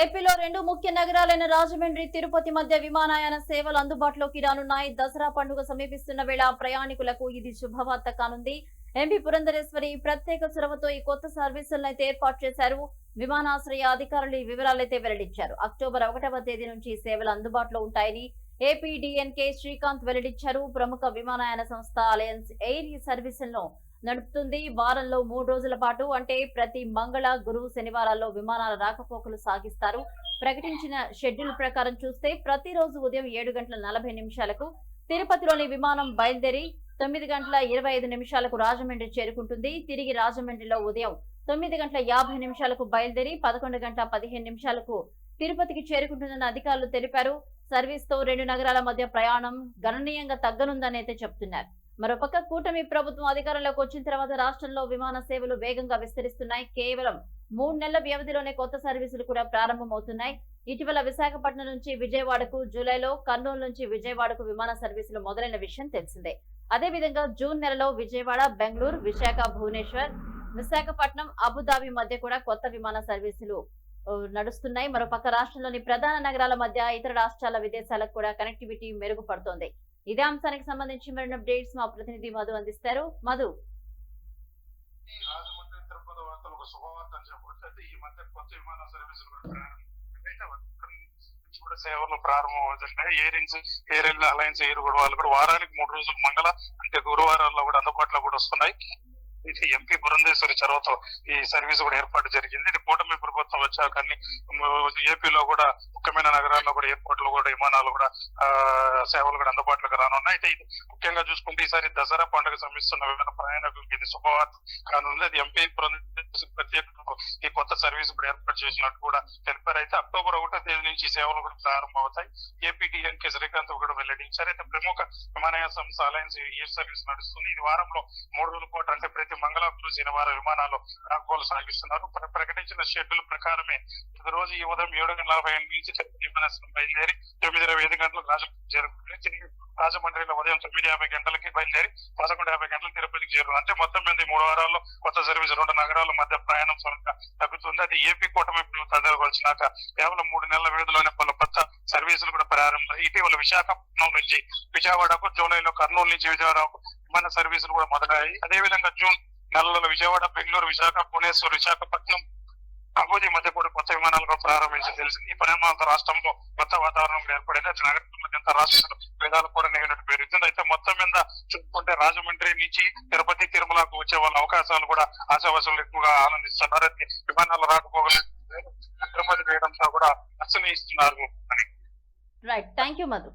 ఏపీలో రెండు ముఖ్య నగరాలైన రాజమండ్రి తిరుపతి మధ్య విమానయాన సేవలు అందుబాటులోకి రానున్నాయి. దసరా పండుగ సమీపిస్తున్న వేళ ప్రయాణికులకు ఇది శుభవార్త కానుంది. ఎంపీ పురంధరేశ్వరి ప్రత్యేక చొరవతో ఈ కొత్త సర్వీసులను అయితే ఏర్పాటు చేశారు. విమానాశ్రయ అధికారులు ఈ వివరాలైతే వెల్లడించారు. అక్టోబర్ ఒకటవ తేదీ నుంచి ఈ సేవలు అందుబాటులో ఉంటాయని ఏపీ డిఎన్కే శ్రీకాంత్ వెల్లడించారు. ప్రముఖ విమానయాన సంస్థ అలయన్స్ ఎయిర్ ఈ సర్వీసులను నడుపుతుంది. వారంలో మూడు రోజుల పాటు అంటే ప్రతి మంగళ గురు శనివారాల్లో విమానాల రాకపోకలు సాగిస్తారు. ప్రకటించిన షెడ్యూల్ ప్రకారం చూస్తే ప్రతిరోజు ఉదయం ఏడు గంటల నలభై నిమిషాలకు తిరుపతిలోని విమానం బయలుదేరి తొమ్మిది గంటల ఇరవై ఐదు నిమిషాలకు రాజమండ్రి చేరుకుంటుంది. తిరిగి రాజమండ్రిలో ఉదయం తొమ్మిది గంటల యాభై నిమిషాలకు బయలుదేరి పదకొండు గంటల పదిహేను నిమిషాలకు తిరుపతికి చేరుకుంటుందని అధికారులు తెలిపారు. సర్వీస్తో రెండు నగరాల మధ్య ప్రయాణం గణనీయంగా తగ్గనుందని అయితే చెప్తున్నారు మరోపక్క కూటమి ప్రభుత్వం అధికారంలోకి వచ్చిన తర్వాత రాష్ట్రంలో విమాన సేవలు వేగంగా విస్తరిస్తున్నాయి. కేవలం మూడు నెలల వ్యవధిలోనే కొత్త సర్వీసులు కూడా ప్రారంభమవుతున్నాయి. ఇటీవల విశాఖపట్నం నుంచి విజయవాడకు జూలైలో కర్నూలు నుంచి విజయవాడకు విమాన సర్వీసులు మొదలైన విషయం తెలిసిందే. అదేవిధంగా జూన్ నెలలో విజయవాడ బెంగళూరు విశాఖ భువనేశ్వర్ విశాఖపట్నం అబుదాబి మధ్య కూడా కొత్త విమాన సర్వీసులు నడుస్తున్నాయి. మరోపక్క రాష్ట్రంలోని ప్రధాన నగరాల మధ్య ఇతర రాష్ట్రాల విదేశాలకు కూడా కనెక్టివిటీ మెరుగుపడుతోంది. ఇదే అంశానికి సంబంధించి మరిన్ని అప్డేట్స్ మా ప్రతినిధి మధు అందిస్తారు. మధు. ఈ రాజమండ్రి వార్తలకు ఈ మధ్య కొత్త విమాన సర్వీసులు కూడా సేవలు ప్రారంభం అవుతున్నాయి. ఎయిర్ ఇన్స్ ఎయిర్ అలయన్స్ ఎయిర్ కూడా వాళ్ళు కూడా వారానికి మూడు రోజులు మంగళ అంటే గురువారాల్లో కూడా అందుబాటులో కూడా వస్తున్నాయి. ఇది ఎంపీ బృందేశ్వరి చొరవతో ఈ సర్వీస్ కూడా ఏర్పాటు జరిగింది. ఇది కూటమి ప్రభుత్వం వచ్చాక అన్ని ఏపీలో కూడా ముఖ్యమైన నగరాల్లో కూడా ఎయిర్పోర్ట్లు కూడా విమానాలు కూడా సేవలు కూడా అందుబాటులోకి రానున్నాయి. అయితే ఇది ముఖ్యంగా చూసుకుంటే ఈసారి దసరా పండుగ శ్రమిస్తున్న వివిధ ప్రయాణికులకు ఇది శుభవార్త. కానుంది అది ఎంపీ ప్రత్యేక ఈ కొత్త సర్వీస్ ఏర్పాటు చేసినట్టు కూడా తెలిపారు. అయితే అక్టోబర్ ఒకటో తేదీ నుంచి ఈ సేవలు కూడా ప్రారంభమవుతాయి. ఏపీ డిఎన్కే శ్రీకాంత్ కూడా వెల్లడించారు. అయితే ప్రముఖ విమానయాన సంస్థ అలయన్స్ ఎయిర్ సర్వీస్ నడుస్తుంది. ఇది వారంలో మూడు రోజుల పాటు అంటే ప్రతి మంగళవారం శనివారం విమానాలు రాకపోకలు సాగిస్తున్నారు ప్రకటించిన షెడ్యూల్ ప్రకారమే ప్రతి రోజు ఈ ఉదయం ఏడు గంటల నలభై ఎనిమిది నుంచి తిరుపతి విమానాశ్రయం బయలుదేరి తొమ్మిది ఇరవై ఐదు గంటలకు రాజమండ్రి తిరిగి రాజమండ్రిలో ఉదయం తొమ్మిది యాభై గంటలకి బయలుదేరి పదకొండు యాభై గంటలకు తిరుపతికి చేరు అంటే మొత్తం మీద మూడు వారాల్లో కొత్త సర్వీస్ రెండు నగరాల మధ్య ప్రయాణం స్వరంగా తగ్గుతుంది ఏపీ కూటమి ప్రభుత్వం వచ్చినాక కేవలం మూడు నెలల వ్యవధిలోనే పలు కొత్త సర్వీసులు కూడా ప్రారంభం ఇటీవల విశాఖపట్నం నుంచి విజయవాడకు జూలైలో కర్నూలు నుంచి విజయవాడకు విమాన సర్వీసులు కూడా మొదలయ్యాయి. అదేవిధంగా జూన్ నెలలో విజయవాడ బెంగళూరు విశాఖ భువనేశ్వర్ విశాఖపట్నం అభూజీ మధ్య కూడా కొత్త విమానాలు కూడా ప్రారంభించి తెలిసింది. ఈ పరిణామాలతో రాష్ట్రంలో కొత్త వాతావరణం ఏర్పడింది. అటు నగరంలో మధ్య రాష్ట్ర వేదాలు కూడా నెగినట్టు పేరు. అయితే మొత్తం మీద చూసుకుంటే రాజమండ్రి నుంచి తిరుపతి తిరుమలకు వచ్చే వాళ్ళ అవకాశాలు కూడా ఆశావాసులు ఎక్కువగా ఆనందిస్తున్నారు. అయితే విమానాలు రాకపోగలేదు తిరుపతి వేయడంతో కూడా అర్చన ఇస్తున్నారు అని. Right thank you Madhu